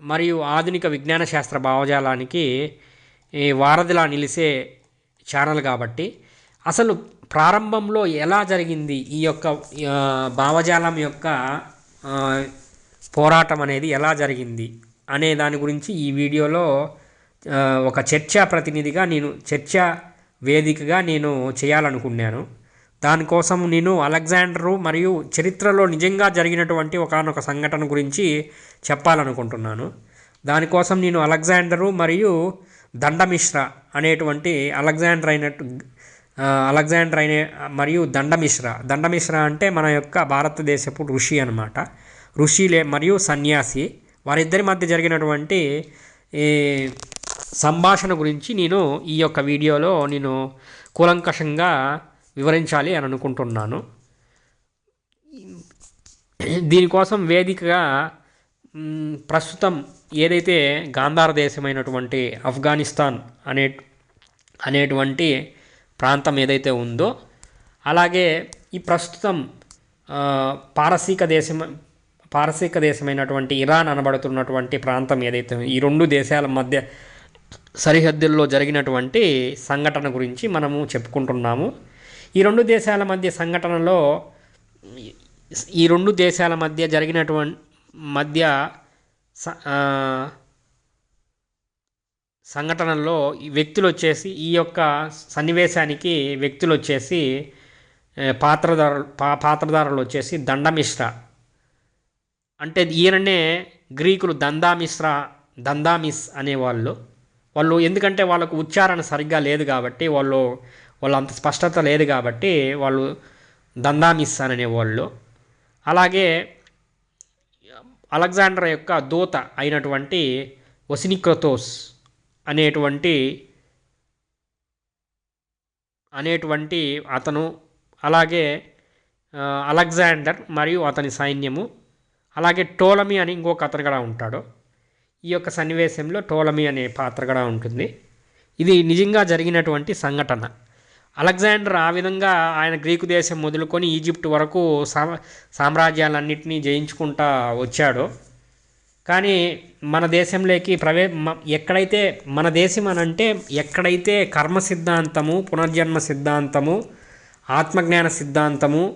మరియు ఆధునిక విజ్ఞాన శాస్త్ర భావజాలానికి ఈ వారధిలా నిలిసే ఛానల్ కాబట్టి అసలు ప్రారంభంలో ఎలా జరిగింది ఈ యొక్క భావజాలం యొక్క పోరాటం అనేది ఎలా జరిగింది అనే దాని గురించి ఈ వీడియోలో ఒక చర్చా ప్రతినిధిగా నేను చర్చా వేదికగా నేను చేయాలనుకున్నాను. దానికోసం నేను అలెగ్జాండరు మరియు చరిత్రలో నిజంగా జరిగినటువంటి ఒకానొక సంఘటన గురించి చెప్పాలనుకుంటున్నాను. దానికోసం నేను అలెగ్జాండరు మరియు దండమిశ్ర అనేటువంటి అలెగ్జాండర్ అయినట్టు అలెగ్జాండర్ అయిన మరియు దండమిశ్ర. దండమిశ్ర అంటే మన యొక్క భారతదేశపు ఋషి అనమాట ఋషిలే మరియు సన్యాసి. వారిద్దరి మధ్య జరిగినటువంటి ఈ సంభాషణ గురించి నేను ఈ యొక్క వీడియోలో నేను కూలంకషంగా వివరించాలి అని అనుకుంటున్నాను. దీనికోసం వేదికగా ప్రస్తుతం ఏదైతే గాంధార దేశమైనటువంటి ఆఫ్ఘనిస్తాన్ అనే అనేటువంటి ప్రాంతం ఏదైతే ఉందో అలాగే ఈ ప్రస్తుతం పారసీక దేశం పారసీక దేశమైనటువంటి ఇరాన్ అనబడుతున్నటువంటి ప్రాంతం ఏదైతే ఈ రెండు దేశాల మధ్య సరిహద్దుల్లో జరిగినటువంటి సంఘటన గురించి మనము చెప్పుకుంటున్నాము. ఈ రెండు దేశాల మధ్య సంఘటనలో ఈ రెండు దేశాల మధ్య జరిగినటువంటి మధ్య స- సంఘటనల్లో వ్యక్తులు వచ్చేసి ఈ యొక్క సన్నివేశానికి వ్యక్తులు వచ్చేసి పాత్రదారు పాత్రధారులు పా పాత్రదారులు వచ్చేసి దండమిశ్ర. అంటే ఈయననే గ్రీకులు దందామిశ్ర దందామిస్ అనేవాళ్ళు. వాళ్ళు ఎందుకంటే వాళ్ళకు ఉచ్చారణ సరిగ్గా లేదు కాబట్టి వాళ్ళు వాళ్ళు అంత స్పష్టత లేదు కాబట్టి వాళ్ళు దందా మిస్ అనేవాళ్ళు అలాగే అలెగ్జాండర్ యొక్క దూత అయినటువంటి వసినిక్రతోస్ అనేటువంటి అనేటువంటి అతను అలాగే అలెగ్జాండర్ మరియు అతని సైన్యము అలాగే టోలమీ అని ఇంకొక అతను కూడా ఉంటాడు. ఈ యొక్క సన్నివేశంలో టోలమీ అనే పాత్ర కూడా ఉంటుంది. ఇది నిజంగా జరిగినటువంటి సంఘటన. అలెగ్జాండర్ ఆ విధంగా ఆయన గ్రీకు దేశం మొదలుకొని ఈజిప్ట్ వరకు సా సామ్రాజ్యాలన్నింటినీ జయించుకుంటా వచ్చాడు. కానీ మన దేశంలోకి ప్రవే మ- ఎక్కడైతే మన దేశం అని అంటే ఎక్కడైతే కర్మ సిద్ధాంతము పునర్జన్మ సిద్ధాంతము ఆత్మజ్ఞాన సిద్ధాంతము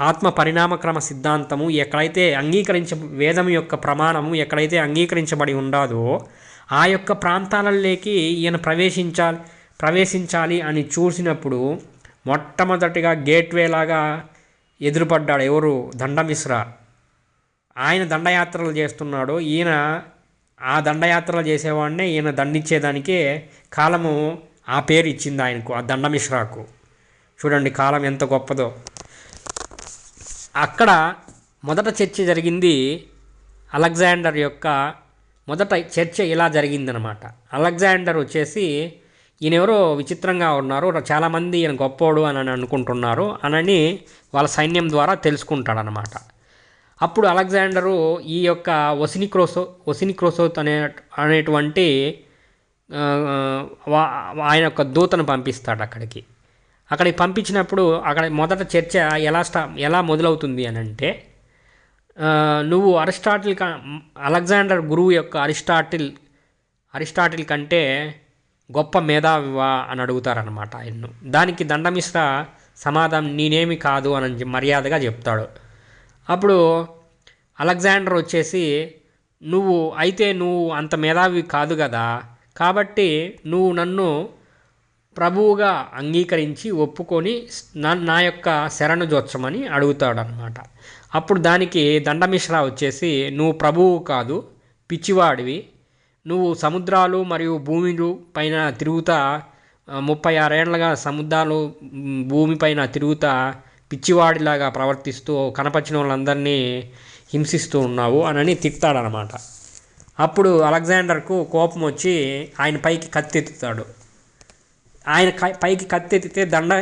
ఆత్మ పరిణామక్రమ సిద్ధాంతము ఎక్కడైతే అంగీకరించ వేదం యొక్క ప్రమాణము ఎక్కడైతే అంగీకరించబడి ఉండాదో ఆ యొక్క ప్రాంతాలలోకి ఈయన ప్రవేశించాలి. ప్రవేశించాలి అని చూసినప్పుడు మొట్టమొదటిగా గేట్వే లాగా ఎదురుపడ్డాడు ఎవరు? దండమిశ్ర. ఆయన దండయాత్రలు చేస్తున్నాడు. ఈయన ఆ దండయాత్రలు చేసేవాడినే ఈయన దండించేదానికే కాలము ఆ పేరు ఇచ్చింది ఆయనకు ఆ దండమిశ్రాకు. చూడండి కాలం ఎంత గొప్పదో. అక్కడ మొదట చర్చ జరిగింది అలెగ్జాండర్ యొక్క మొదట చర్చ ఇలా జరిగిందనమాట. అలెగ్జాండర్ వచ్చేసి ఈయన ఎవరో విచిత్రంగా ఉన్నారు. చాలామంది ఈయన గొప్పోడు అని అనుకుంటున్నారు. అనని వాళ్ళ సైన్యం ద్వారా తెలుసుకుంటాడనమాట అప్పుడు అలెగ్జాండరు ఈ యొక్క ఒసినిక్రోసో ఒసినిక్రోసోత్ అనే అనేటువంటి వా- ఆయన యొక్క దూతను పంపిస్తాడు అక్కడికి. అక్కడికి పంపించినప్పుడు అక్కడ మొదట చర్చ ఎలా స్టా ఎలా మొదలవుతుంది అని అంటే నువ్వు అరిస్టాటిల్ అలెగ్జాండర్ గురువు యొక్క అరిస్టాటిల్ అరిస్టాటిల్ కంటే గొప్ప మేధావివా అని అడుగుతారనమాట ఆయన్ను. దానికి దండమిశ్ర సమాధానం నేనేమి కాదు అని మర్యాదగా చెప్తాడు. అప్పుడు అలెగ్జాండర్ వచ్చేసి నువ్వు అయితే నువ్వు అంత మేధావి కాదు కదా కాబట్టి నువ్వు నన్ను ప్రభువుగా అంగీకరించి ఒప్పుకొని నా నా యొక్క శరణు జోత్సమని అడుగుతాడనమాట అప్పుడు దానికి దండమిశ్ర వచ్చేసి నువ్వు ప్రభువు కాదు పిచ్చివాడివి నువ్వు సముద్రాలు మరియు భూమిలు పైన తిరుగుతా ముప్పై ఆరేళ్ళుగా సముద్రాలు భూమి భూమిపైన తిరుగుతా పిచ్చివాడిలాగా ప్రవర్తిస్తూ కనపరిచిన వాళ్ళందరినీ హింసిస్తూ ఉన్నావు అనని తిట్టాడనమాట అప్పుడు అలెగ్జాండర్కు కోపం వచ్చి ఆయన పైకి కత్తెత్తుతాడు. ఆయన పైకి కత్తెత్తితే దండ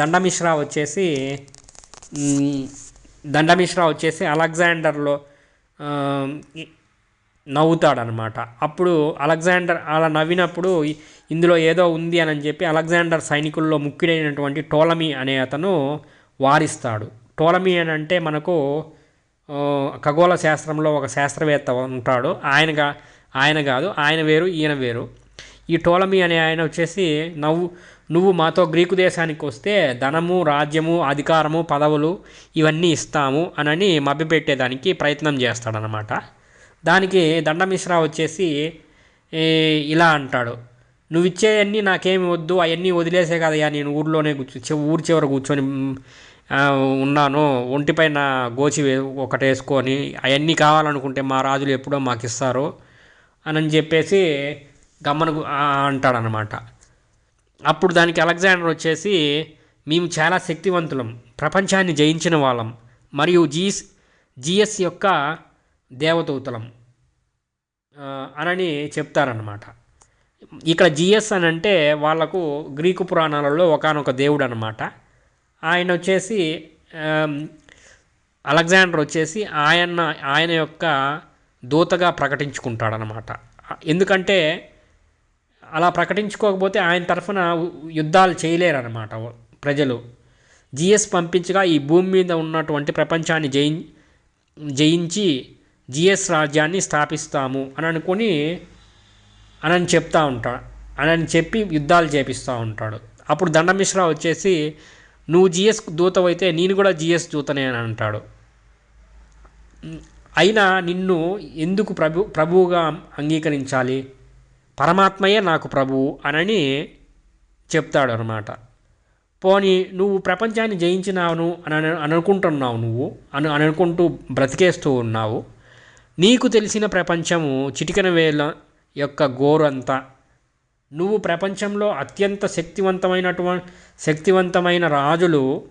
దండమిశ్రా వచ్చేసి దండమిశ్రా వచ్చేసి అలెగ్జాండర్లో నవ్వుతాడనమాట. అప్పుడు అలెగ్జాండర్ అలా నవ్వినప్పుడు ఇందులో ఏదో ఉంది అని చెప్పి అలెగ్జాండర్ సైనికుల్లో ముఖ్యుడైనటువంటి టోలమీ అనే అతను వారిస్తాడు. టోలమీ అని అంటే మనకు ఖగోళ శాస్త్రంలో ఒక శాస్త్రవేత్త ఉంటాడు. ఆయనగా ఆయన కాదు ఆయన వేరు ఈయన వేరు. ఈ టోలమీ అనే ఆయన వచ్చేసి నవ్వు నువ్వు మాతో గ్రీకు దేశానికి వస్తే ధనము రాజ్యము అధికారము పదవులు ఇవన్నీ ఇస్తాము అనని మభ్యపెట్టేదానికి ప్రయత్నం చేస్తాడనమాట. దానికి దండమిశ్రా వచ్చేసి ఇలా అంటాడు. నువ్వు ఇచ్చేవన్నీ నాకేమి వద్దు అవన్నీ వదిలేసే కదయ్యా నేను ఊర్లోనే కూర్చో ఊరి చివర కూర్చొని ఉన్నాను. ఒంటిపైన గోచి ఒకటి వేసుకొని అవన్నీ కావాలనుకుంటే మా రాజులు ఎప్పుడో మాకు ఇస్తారు అని చెప్పేసి గమ్మను అంటాడనమాట. అప్పుడు దానికి అలెగ్జాండర్ వచ్చేసి మేము చాలా శక్తివంతులం ప్రపంచాన్ని జయించిన వాళ్ళం. మరియు జీస్ జిఎస్ యొక్క దేవదూతలం అనని చెప్తారనమాట ఇక్కడ జిఎస్ అని అంటే వాళ్ళకు గ్రీకు పురాణాలలో ఒకనొక దేవుడు అనమాట ఆయన వచ్చేసి అలెగ్జాండర్ వచ్చేసి ఆయన ఆయన యొక్క దూతగా ప్రకటించుకుంటాడనమాట ఎందుకంటే అలా ప్రకటించుకోకపోతే ఆయన తరఫున యుద్ధాలు చేయలేరన్నమాట ప్రజలు. జిఎస్ పంపించగా ఈ భూమి మీద ఉన్నటువంటి ప్రపంచాన్ని జయి జయించి జిఎస్ రాజ్యాన్ని స్థాపిస్తాము అని అనుకొని అనని చెప్తా ఉంటాడు. అనని చెప్పి యుద్ధాలు చేపిస్తూ ఉంటాడు. అప్పుడు దండమిశ్రా వచ్చేసి నువ్వు జిఎస్ దూతవైతే నేను కూడా జిఎస్ దూతనే అని అంటాడు. అయినా నిన్ను ఎందుకు ప్రభు ప్రభువుగా అంగీకరించాలి? పరమాత్మయే నాకు ప్రభువు అనని చెప్తాడు అనమాట పోనీ నువ్వు ప్రపంచాన్ని జయించినావు అని అనుకుంటున్నావు నువ్వు? అని అనుకుంటూ బ్రతికేస్తూ ఉన్నావు? నీకు తెలిసిన ప్రపంచము చిటికెన వేల యొక్క గోరంతా. నువ్వు ప్రపంచంలో అత్యంత శక్తివంతమైనటువంటి శక్తివంతమైన రాజులు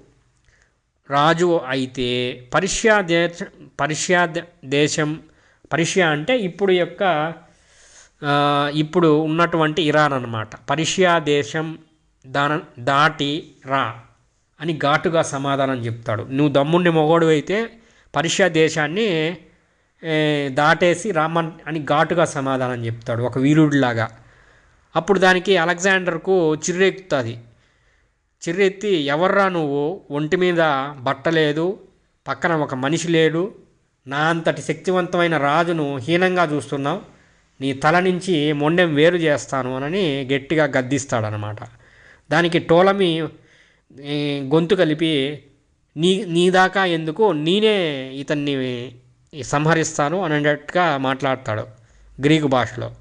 రాజు అయితే పర్షియా దేశ పర్షియా ద- దేశం పర్షియా అంటే ఇప్పుడు యొక్క ఇప్పుడు ఉన్నటువంటి ఇరాన్ అన్నమాట. పర్షియా దేశం దాన దాటి రా అని ఘాటుగా సమాధానం చెప్తాడు. నువ్వు దమ్ముండి మొగోడు అయితే పర్షియా దేశాన్ని దాటేసి రామన్ అని ఘాటుగా సమాధానం చెప్తాడు ఒక వీరుడిలాగా. అప్పుడు దానికి అలెగ్జాండర్కు చిర్రెక్కుతుంది చిర్రెత్తి ఎవర్రా నువ్వు? ఒంటి మీద బట్ట లేదు పక్కన ఒక మనిషి లేడు నా అంతటి శక్తివంతమైన రాజును హీనంగా చూస్తున్నావు నీ తల నుంచి మొండెం వేరు చేస్తాను అని గట్టిగా గద్దిస్తాడనమాట. దానికి టోలమి గొంతు కలిపి నీ నీ దాకా ఎందుకు? నేనే ఇతన్ని సంహరిస్తాను అనేటట్టుగా మాట్లాడతాడు గ్రీకు భాషలో.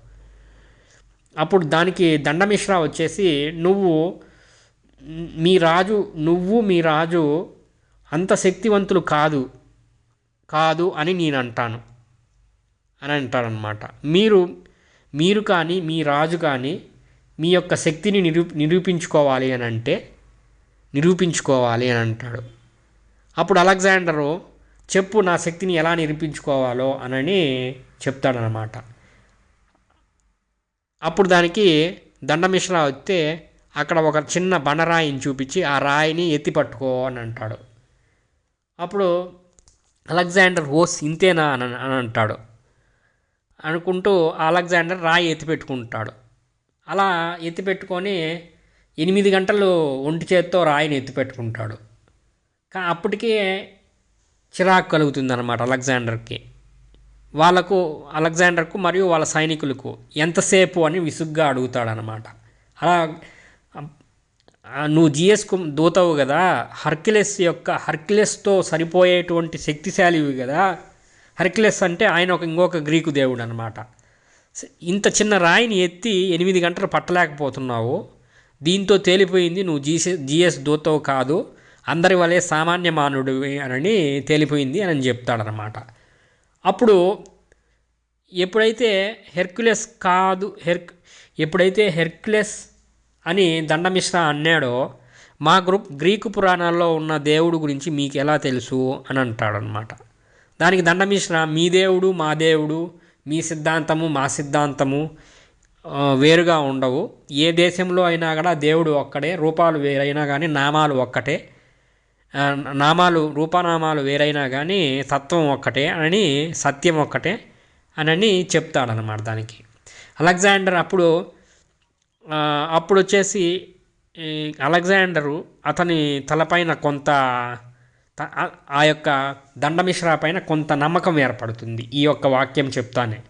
అప్పుడు దానికి దండమిశ్రా వచ్చేసి నువ్వు మీ రాజు నువ్వు మీ రాజు అంత శక్తివంతులు కాదు కాదు అని నేను అంటాను. అని అంటాడనమాట మీరు మీరు కానీ మీ రాజు కానీ మీ యొక్క శక్తిని నిరూ నిరూపించుకోవాలి అని అంటే నిరూపించుకోవాలి అని అంటాడు. అప్పుడు అలెగ్జాండరు చెప్పు నా శక్తిని ఎలా నిరూపించుకోవాలో అనని చెప్తాడనమాట అప్పుడు దానికి దండమిశ్రా వస్తే అక్కడ ఒక చిన్న బండరాయిని చూపించి ఆ రాయిని ఎత్తి పట్టుకో అని అంటాడు. అప్పుడు అలెగ్జాండర్ ఓస్ ఇంతేనా అని అని అంటాడు. అనుకుంటూ ఆ అలెగ్జాండర్ రాయి ఎత్తి పెట్టుకుంటాడు. అలా ఎత్తి పెట్టుకొని ఎనిమిది గంటలు ఒంటి చేత్తో రాయిని ఎత్తి పెట్టుకుంటాడు. కా అప్పటికే చిరాకు కలుగుతుంది అనమాట అలెగ్జాండర్కి. వాళ్ళకు అలెగ్జాండర్కు మరియు వాళ్ళ సైనికులకు ఎంతసేపు అని విసుగ్గా అడుగుతాడనమాట అలా నువ్వు జిఎస్కు దూతవు కదా హర్కిలెస్ యొక్క హర్కిలెస్తో సరిపోయేటువంటి శక్తిశాలివి కదా హర్కిలెస్ అంటే ఆయన ఒక ఇంకొక గ్రీకు దేవుడు అనమాట ఇంత చిన్న రాయిని ఎత్తి ఎనిమిది గంటలు పట్టలేకపోతున్నావు దీంతో తేలిపోయింది నువ్వు జీసీ జిఎస్ దూతవు కాదు అందరి వలె సామాన్య మానవుడివి అని తేలిపోయింది అని చెప్తాడనమాట అప్పుడు ఎప్పుడైతే హెర్క్యులెస్ కాదు హెర్క్ ఎప్పుడైతే హెర్క్యులెస్ అని దండమిశ్రా అన్నాడో మా గ్రూప్ గ్రీకు పురాణాల్లో ఉన్న దేవుడు గురించి మీకు ఎలా తెలుసు అని అంటాడనమాట దానికి దండమిశ్ర మీ దేవుడు మా దేవుడు మీ సిద్ధాంతము మా సిద్ధాంతము వేరుగా ఉండవు. ఏ దేశంలో అయినా కూడా దేవుడు ఒక్కడే రూపాలు వేరైనా కానీ నామాలు ఒక్కటే. నామాలు రూపనామాలు వేరైనా కానీ తత్వం ఒక్కటే అని సత్యం ఒక్కటే అని చెప్తాడనమాట దానికి. అలెగ్జాండర్ అప్పుడు అప్పుడు వచ్చేసి అలెగ్జాండరు అతని తలపైన కొంత ఆ- యొక్క దండమిశ్రా పైన కొంత నమ్మకం ఏర్పడుతుంది ఈ యొక్క వాక్యం చెప్తానే.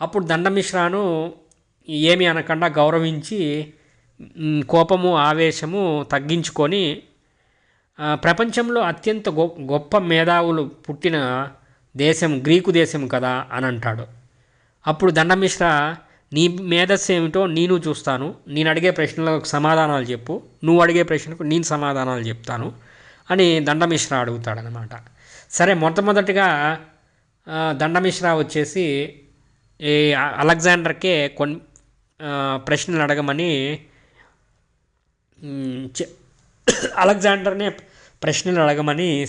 అప్పుడు దండమిశ్రాను ఏమి అనకుండా గౌరవించి కోపము ఆవేశము తగ్గించుకొని ప్రపంచంలో అత్యంత గొ గొప్ప మేధావులు పుట్టిన దేశం గ్రీకు దేశం కదా అని అంటాడు. అప్పుడు దండమిశ్ర నీ మేధస్సు ఏమిటో నేను చూస్తాను. నేను అడిగే ప్రశ్నలకు సమాధానాలు చెప్పు. నువ్వు అడిగే ప్రశ్నకు నేను సమాధానాలు చెప్తాను అని దండమిశ్ర అడుగుతాడనమాట సరే మొట్టమొదటిగా దండమిశ్ర వచ్చేసి ఈ అలెగ్జాండర్కే కొన్ని ప్రశ్నలు అడగమని చె- అలెగ్జాండర్నే ప్రశ్నలు అడగమని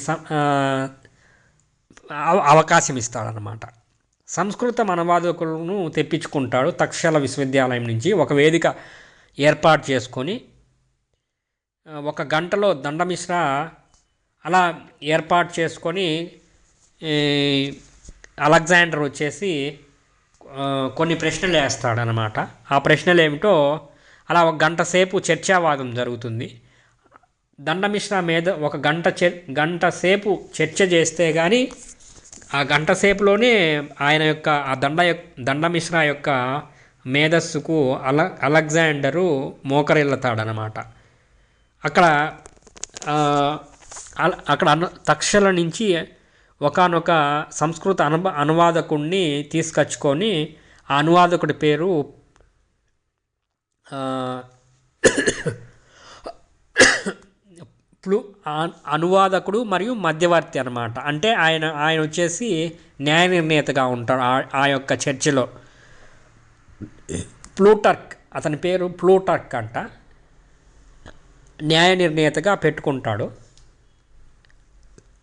అవ- అవకాశం ఇస్తాడనమాట సంస్కృత అనువాదకులను తెప్పించుకుంటాడు తక్షశిల విశ్వవిద్యాలయం నుంచి ఒక వేదిక ఏర్పాటు చేసుకొని ఒక గంటలో దండమిశ్ర అలా ఏర్పాటు చేసుకొని అలెగ్జాండర్ వచ్చేసి కొన్ని ప్రశ్నలు వేస్తాడనమాట ఆ ప్రశ్నలు ఏమిటో అలా ఒక గంట సేపు చర్చావాదం జరుగుతుంది. దండమిశ్ర మీద ఒక గంట చే గంట సేపు చర్చ చేస్తే కానీ ఆ గంట సేపులోనే ఆయన యొక్క ఆ దండ దండమిశ్ర యొక్క మేధస్సుకు అల అలెగ్జాండరు మోకరిల్లుతాడనమాట అక్కడ అక్కడ అను తక్షల నుంచి ఒకానొక సంస్కృత అనుభ అనువాదకుడిని తీసుకొచ్చుకొని ఆ అనువాదకుడి పేరు ఆ, అనువాదకుడు మరియు మధ్యవర్తి అనమాట అంటే ఆయన ఆయన వచ్చేసి న్యాయ నిర్ణేతగా ఉంటాడు ఆ- ఆ యొక్క చర్చిలో. ప్లూటర్క్ అతని పేరు ప్లూటర్క్ అంట. న్యాయ నిర్ణేతగా పెట్టుకుంటాడు.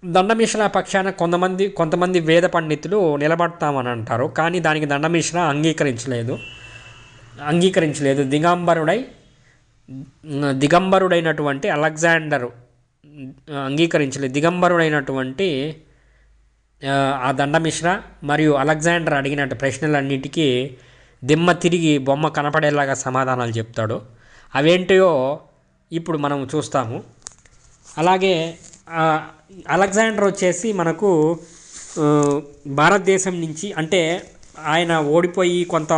దండమిశ్ర పక్షాన కొంతమంది కొంతమంది వేద పండితులు నిలబడతామని అంటారు. కానీ దానికి దండమిశ్ర అంగీకరించలేదు. అంగీకరించలేదు. దిగంబరుడై దిగంబరుడైనటువంటి అలెగ్జాండరు అంగీకరించలేదు. దిగంబరుడైనటువంటి ఆ, దండమిశ్ర మరియు అలెగ్జాండర్ అడిగినట్టు ప్రశ్నలన్నిటికీ దిమ్మ తిరిగి బొమ్మ కనపడేలాగా సమాధానాలు చెప్తాడు. అవేంటియో ఇప్పుడు మనం చూస్తాము. అలాగే అలెగ్జాండర్ వచ్చేసి మనకు భారతదేశం నుంచి అంటే ఆయన ఓడిపోయి కొంత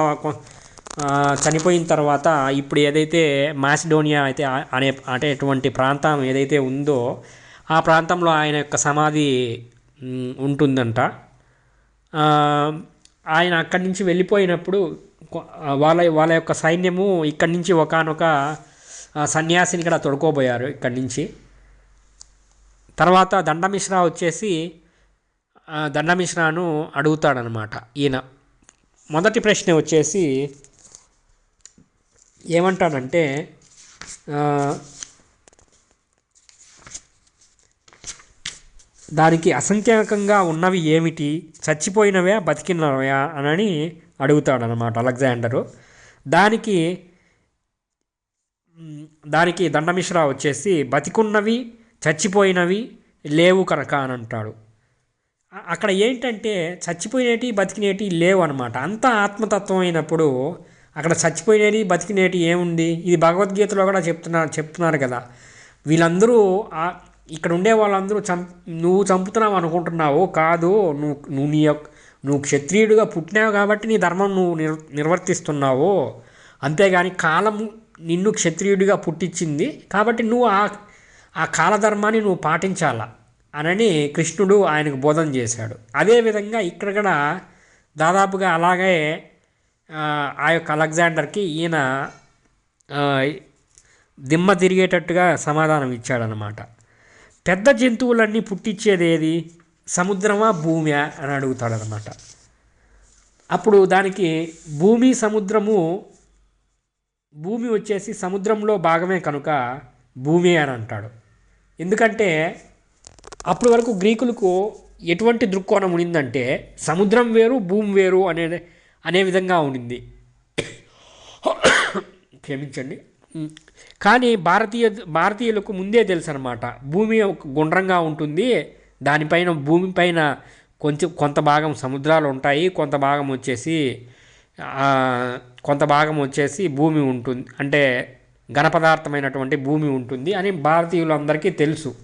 చనిపోయిన తర్వాత ఇప్పుడు ఏదైతే మాసిడోనియా అయితే అనే అనే అనేటువంటి ప్రాంతం ఏదైతే ఉందో ఆ ప్రాంతంలో ఆయన యొక్క సమాధి ఉంటుందంట. ఆయన అక్కడి నుంచి వెళ్ళిపోయినప్పుడు వాళ్ళ వాళ్ళ యొక్క సైన్యము ఇక్కడి నుంచి ఒకనొక సన్యాసిని కూడా తొడుకోబోయారు ఇక్కడి నుంచి. తర్వాత దండమిశ్రా వచ్చేసి దండమిశ్రాను అడుగుతాడనమాట ఈయన. మొదటి ప్రశ్న వచ్చేసి ఏమంటాడంటే దానికి అసంఖ్యాకంగా ఉన్నవి ఏమిటి? చచ్చిపోయినవా బతికినవయా అని అడుగుతాడనమాట అలెగ్జాండరు. దానికి దానికి దండమిశ్రా వచ్చేసి బతికున్నవి చచ్చిపోయినవి లేవు కనుక అని అంటాడు అక్కడ ఏంటంటే చచ్చిపోయినేటి బతికినేటి లేవు అనమాట అంత ఆత్మతత్వం అయినప్పుడు అక్కడ చచ్చిపోయినేటి బతికినేటి ఏముంది? ఇది భగవద్గీతలో కూడా చెప్తున్నారు చెప్తున్నారు కదా. వీళ్ళందరూ ఇక్కడ ఉండే వాళ్ళందరూ చం నువ్వు చంపుతున్నావు అనుకుంటున్నావు కాదు నువ్వు నువ్వు నీ యొక్క నువ్వు క్షత్రియుడిగా పుట్టినావు కాబట్టి నీ ధర్మం నువ్వు నిర్ నిర్వర్తిస్తున్నావు. అంతేగాని కాలం నిన్ను క్షత్రియుడిగా పుట్టించింది కాబట్టి నువ్వు ఆ ఆ కాలధర్మాన్ని నువ్వు పాటించాలా అనని కృష్ణుడు ఆయనకు బోధన చేశాడు. అదేవిధంగా ఇక్కడ కూడా దాదాపుగా అలాగే ఆ, యొక్క అలెగ్జాండర్కి ఈయన దిమ్మ తిరిగేటట్టుగా సమాధానం ఇచ్చాడనమాట పెద్ద జంతువులన్నీ పుట్టించేది ఏది? సముద్రమా భూమియా అని అడుగుతాడనమాట అప్పుడు దానికి భూమి సముద్రము భూమి వచ్చేసి సముద్రంలో భాగమే కనుక భూమి అని అంటాడు. ఎందుకంటే అప్పటి వరకు గ్రీకులకు ఎటువంటి దృక్కోణం ఉండిందంటే సముద్రం వేరు భూమి వేరు అనే అనే విధంగా ఉండింది. క్షమించండి. కానీ భారతీయ భారతీయులకు ముందే తెలుసు అనమాట భూమి ఒక గుండ్రంగా ఉంటుంది దానిపైన భూమిపైన కొంచెం కొంత భాగం సముద్రాలు ఉంటాయి కొంత భాగం వచ్చేసి కొంత భాగం వచ్చేసి భూమి ఉంటుంది అంటే ఘనపదార్థమైనటువంటి భూమి ఉంటుంది అని భారతీయులందరికీ తెలుసు.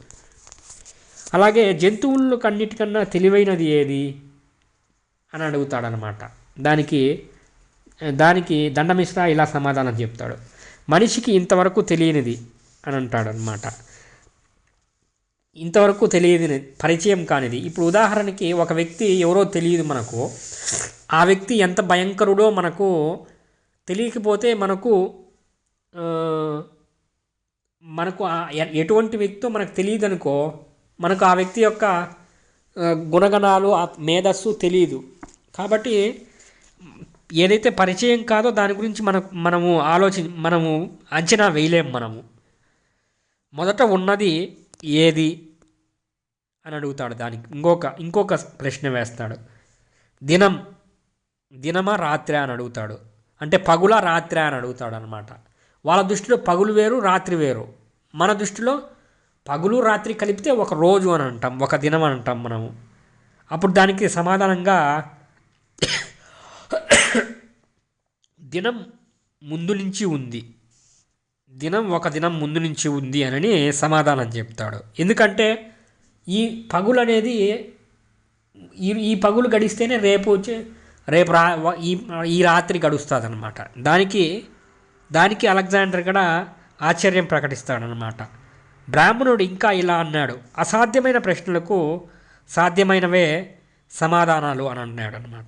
అలాగే జంతువులకు అన్నిటికన్నా తెలివైనది ఏది? అని అడుగుతాడనమాట దానికి దానికి దండమిశ్రా ఇలా సమాధానం చెప్తాడు. మనిషికి ఇంతవరకు తెలియనిది అని అంటాడనమాట ఇంతవరకు తెలియని పరిచయం కానిది. ఇప్పుడు ఉదాహరణకి ఒక వ్యక్తి ఎవరో తెలియదు మనకు. ఆ వ్యక్తి ఎంత భయంకరుడో మనకు తెలియకపోతే మనకు మనకు ఎటువంటి వ్యక్తో మనకు తెలియదు అనుకో మనకు ఆ వ్యక్తి యొక్క గుణగణాలు ఆ మేధస్సు తెలియదు. కాబట్టి ఏదైతే పరిచయం కాదో దాని గురించి మన మనము ఆలోచి మనము అంచనా వేయలేం మనము. మొదట ఉన్నది ఏది అని అడుగుతాడు దానికి. ఇంకొక ఇంకొక ప్రశ్న వేస్తాడు. దినం దినమా రాత్రి అని అడుగుతాడు. అంటే పగుల రాత్రి అని అడుగుతాడు అనమాట వాళ్ళ దృష్టిలో పగులు వేరు రాత్రి వేరు. మన దృష్టిలో పగులు రాత్రి కలిపితే ఒక రోజు అని అంటాం ఒక దినం అని అంటాం మనము. అప్పుడు దానికి సమాధానంగా దినం ముందు నుంచి ఉంది. దినం ఒక దినం ముందు నుంచి ఉంది అని సమాధానం చెప్తాడు. ఎందుకంటే ఈ పగులు అనేది ఈ ఈ పగులు గడిస్తేనే రేపు వచ్చే రేపు రా ఈ ఈ రాత్రి గడుస్తుంది అనమాట దానికి దానికి అలెగ్జాండర్ కూడా ఆశ్చర్యం ప్రకటిస్తాడనమాట బ్రాహ్మణుడు ఇంకా ఇలా అన్నాడు. అసాధ్యమైన ప్రశ్నలకు సాధ్యమైనవే సమాధానాలు అని అన్నాడు అనమాట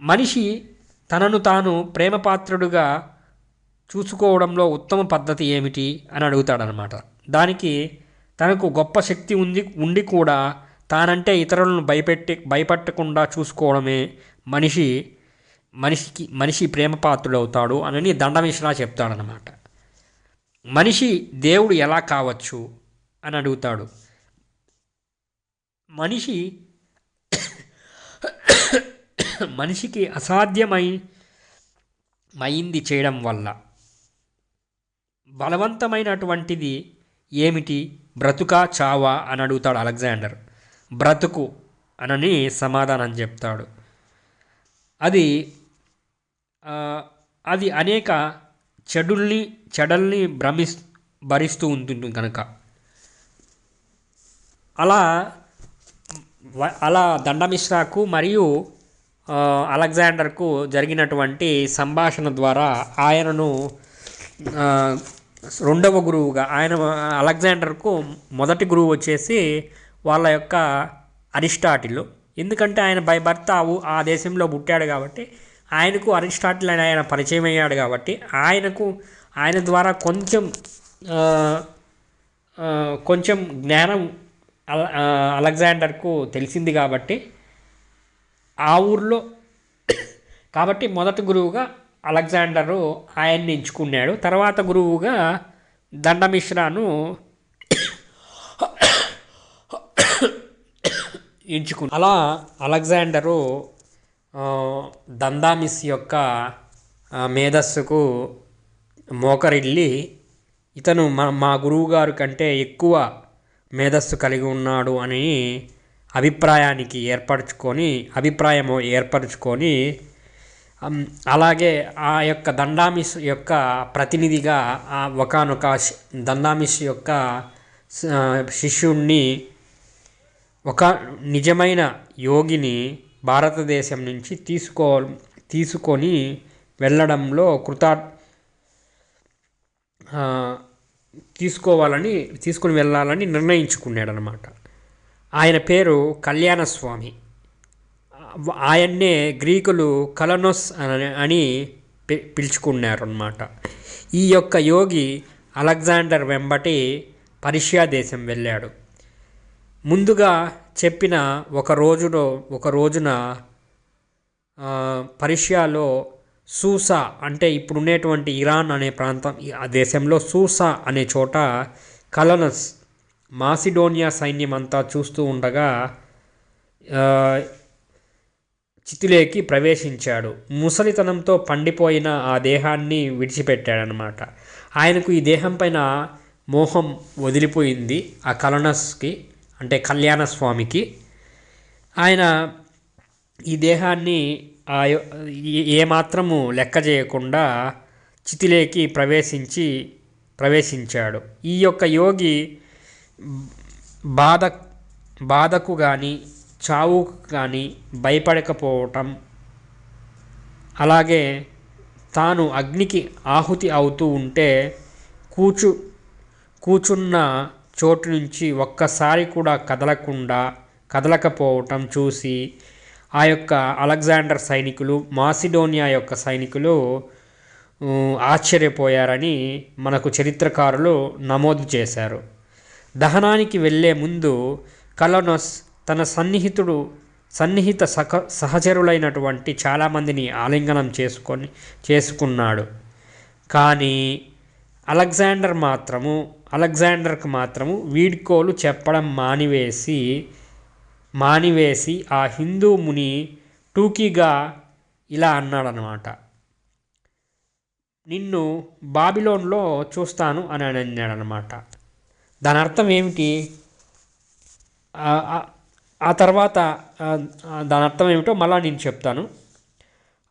మనిషి తనను తాను ప్రేమపాత్రుడుగా చూసుకోవడంలో ఉత్తమ పద్ధతి ఏమిటి అని అడుగుతాడనమాట దానికి తనకు గొప్ప శక్తి ఉంది ఉండి కూడా తానంటే ఇతరులను భయపెట్టి భయపెట్టకుండా చూసుకోవడమే మనిషి మనిషికి మనిషి ప్రేమపాత్రుడవుతాడు అని దండమిశ్రా చెప్తాడనమాట మనిషి దేవుడు ఎలా కావచ్చు అని అడుగుతాడు. మనిషి మనిషికి అసాధ్యమై మైంది చేయడం వల్ల. బలవంతమైనటువంటిది ఏమిటి? బ్రతుకా చావా అని అడుగుతాడు అలెగ్జాండర్. బ్రతుకు అనని సమాధానం చెప్తాడు. అది అది అనేక చెడుల్ని చెడల్ని భ్రమిస్ భరిస్తూ ఉంటుంది కనుక అలా అలా దండమిశ్రాకు మరియు అలెగ్జాండర్కు జరిగినటువంటి సంభాషణ ద్వారా ఆయనను రెండవ గురువుగా ఆయన అలెగ్జాండర్కు మొదటి గురువు వచ్చేసి వాళ్ళ యొక్క అరిస్టాటిల్. ఎందుకంటే ఆయన బై భర్త ఆ దేశంలో పుట్టాడు కాబట్టి ఆయనకు అరిస్టాటిల్ అని ఆయన పరిచయం అయ్యాడు కాబట్టి ఆయనకు ఆయన ద్వారా కొంచెం కొంచెం జ్ఞానం అల అలెగ్జాండర్కు తెలిసింది కాబట్టి ఆ ఊర్లో కాబట్టి మొదటి గురువుగా అలెగ్జాండరు ఆయన్ని ఎంచుకున్నాడు. తర్వాత గురువుగా దండమిశ్రాను ఎంచుకున్నాడు. అలా అలెగ్జాండరు దందామిస్ యొక్క మేధస్సుకు మోకరిల్లి ఇతను మా మా గురువుగారు కంటే ఎక్కువ మేధస్సు కలిగి ఉన్నాడు అని అభిప్రాయానికి ఏర్పరచుకొని అభిప్రాయము ఏర్పరచుకొని అలాగే ఆ యొక్క దండామిస్ యొక్క ప్రతినిధిగా ఆ ఒకనొక దండామిస్ యొక్క శిష్యుణ్ణి ఒక నిజమైన యోగిని భారతదేశం నుంచి తీసుకో తీసుకొని వెళ్ళడంలో కృతా తీసుకోవాలని తీసుకుని వెళ్ళాలని నిర్ణయించుకున్నాడు అనమాట ఆయన పేరు కళ్యాణస్వామి. ఆయన్నే గ్రీకులు కలనోస్ అని అని పి- పిలుచుకున్నారు అన్నమాట ఈ యొక్క యోగి అలెగ్జాండర్ వెంబటి పర్షియా దేశం వెళ్ళాడు. ముందుగా చెప్పిన ఒక రోజులో ఒక రోజున పరిషియాలో పర్షియాలో సూసా అంటే ఇప్పుడు ఉండేటువంటి ఇరాన్ అనే ప్రాంతం ఆ దేశంలో సూసా అనే చోట కలనస్ మాసిడోనియా సైన్యం అంతా చూస్తూ ఉండగా చితిలేకి ప్రవేశించాడు. ముసలితనంతో పండిపోయిన ఆ దేహాన్ని విడిచిపెట్టాడనమాట ఆయనకు ఈ దేహం పైన మోహం వదిలిపోయింది ఆ కలనస్కి అంటే కళ్యాణ స్వామికి ఆయన ఈ దేహాన్ని ఆ ఏ- ఏమాత్రము లెక్క చేయకుండా చితిలేకి ప్రవేశించి ప్రవేశించాడు. ఈ యొక్క యోగి బాధ బాధకు కానీ చావుకు కానీ భయపడకపోవటం. అలాగే తాను అగ్నికి ఆహుతి అవుతూ ఉంటే కూచు కూచున్న చోటు నుంచి ఒక్కసారి కూడా కదలకుండా కదలకపోవటం చూసి ఆ యొక్క అలెగ్జాండర్ సైనికులు మాసిడోనియా యొక్క సైనికులు ఆశ్చర్యపోయారని మనకు చరిత్రకారులు నమోదు చేశారు. దహనానికి వెళ్ళే ముందు కలనస్ తన సన్నిహితుడు సన్నిహిత సహ సహచరులైనటువంటి చాలామందిని ఆలింగనం చేసుకొని చేసుకున్నాడు. కానీ అలెగ్జాండర్ మాత్రము అలెగ్జాండర్కు మాత్రము వీడ్కోలు చెప్పడం మానివేసి మానివేసి ఆ హిందూ ముని టూకీగా ఇలా అన్నాడనమాట. నిన్ను బాబిలోన్లో చూస్తాను అని అన్నాడనమాట. దాని అర్థం ఏమిటి? ఆ- తర్వాత దాని అర్థం ఏమిటో మళ్ళా నేను చెప్తాను.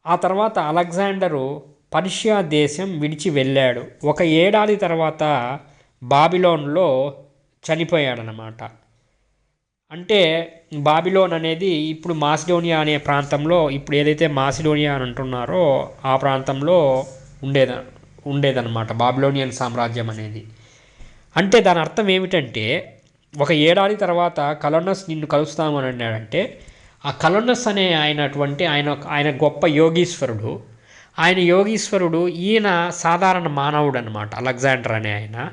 ఆ తర్వాత అలెగ్జాండరు పర్షియా దేశం విడిచి వెళ్ళాడు. ఒక ఏడాది తర్వాత బాబిలోన్లో చనిపోయాడనమాట అంటే బాబిలోన్ అనేది ఇప్పుడు మాసిడోనియా అనే ప్రాంతంలో ఇప్పుడు ఏదైతే మాసిడోనియా అని అంటున్నారో ఆ ప్రాంతంలో ఉండేద ఉండేదన్నమాట. బాబిలోనియన్ సామ్రాజ్యం అనేది. అంటే దాని అర్థం ఏమిటంటే ఒక ఏడాది తర్వాత కలోనస్ నిన్ను కలుస్తామని అన్నాడంటే ఆ కలోనస్ అనే ఆయనటువంటి ఆయన ఆయన గొప్ప యోగీశ్వరుడు. ఆయన యోగీశ్వరుడు ఈయన సాధారణ మానవుడు అనమాట అలెగ్జాండర్ అనే ఆయన.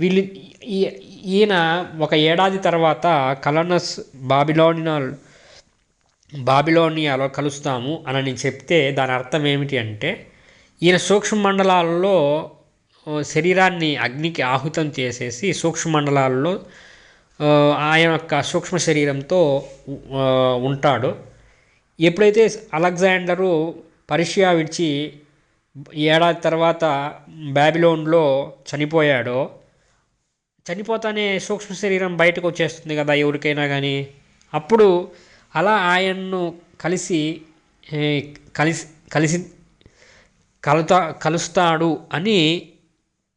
వీళ్ళు ఈ- ఈయన ఒక ఏడాది తర్వాత కలోనస్ బాబిలోనియల్ బాబిలోనియాలో కలుస్తాము అని నేను చెప్తే దాని అర్థం ఏమిటి అంటే ఈయన సూక్ష్మ మండలాల్లో శరీరాన్ని అగ్నికి ఆహుతం చేసేసి సూక్ష్మమండలాల్లో ఆ, ఆయన యొక్క సూక్ష్మ శరీరంతో ఉంటాడు. ఎప్పుడైతే అలెగ్జాండరు పర్షియా విడిచి ఏడాది తర్వాత బ్యాబిలోన్లో చనిపోయాడో చనిపోతానే సూక్ష్మ శరీరం బయటకు వచ్చేస్తుంది కదా ఎవరికైనా కానీ అప్పుడు అలా ఆయన్ను కలిసి కలిసి కలిసి కలుతా కలుస్తాడు అని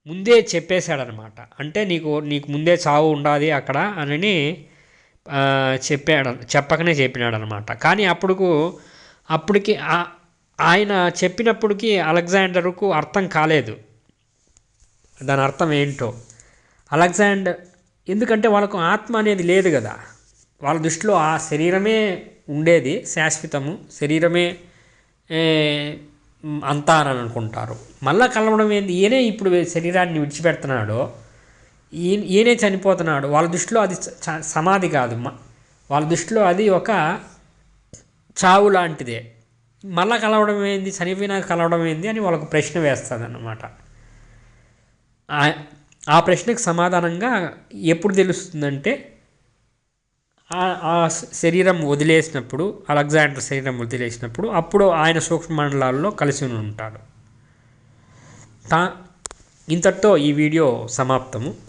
ముందే చెప్పేశాడనమాట. అంటే నీకు నీకు ముందే చావు ఉండాలి అక్కడ అని చెప్పాడు చెప్పకనే చెప్పినాడనమాట. కానీ అప్పుడుకు అప్పటికి ఆయన చెప్పినప్పటికీ అలెగ్జాండర్కు అర్థం కాలేదు. దాని అర్థం ఏంటో? అలెగ్జాండర్ ఎందుకంటే వాళ్ళకు ఆత్మ అనేది లేదు కదా. వాళ్ళ దృష్టిలో ఆ శరీరమే ఉండేది శాశ్వతము. శరీరమే ఏ, అంతా అని అనుకుంటారు. మళ్ళీ కలవడం ఏంది? ఈయనే ఇప్పుడు శరీరాన్ని విడిచిపెడుతున్నాడో. ఈయన ఈయనే చనిపోతున్నాడు. వాళ్ళ దృష్టిలో అది చ- సమాధి కాదు. వాళ్ళ దృష్టిలో అది ఒక చావు లాంటిదే. మళ్ళా కలవడం ఏంది? చనిపోయినాక కలవడం ఏంది అని వాళ్ళకు ప్రశ్న వేస్తుంది అన్నమాట ఆ ప్రశ్నకు సమాధానంగా ఎప్పుడు తెలుస్తుందంటే ఆ- శరీరం వదిలేసినప్పుడు అలెగ్జాండర్ శరీరం వదిలేసినప్పుడు అప్పుడు ఆయన సూక్ష్మ మండలాల్లో కలిసి ఉంటాడు. తా ఇంతటితో ఈ వీడియో సమాప్తము.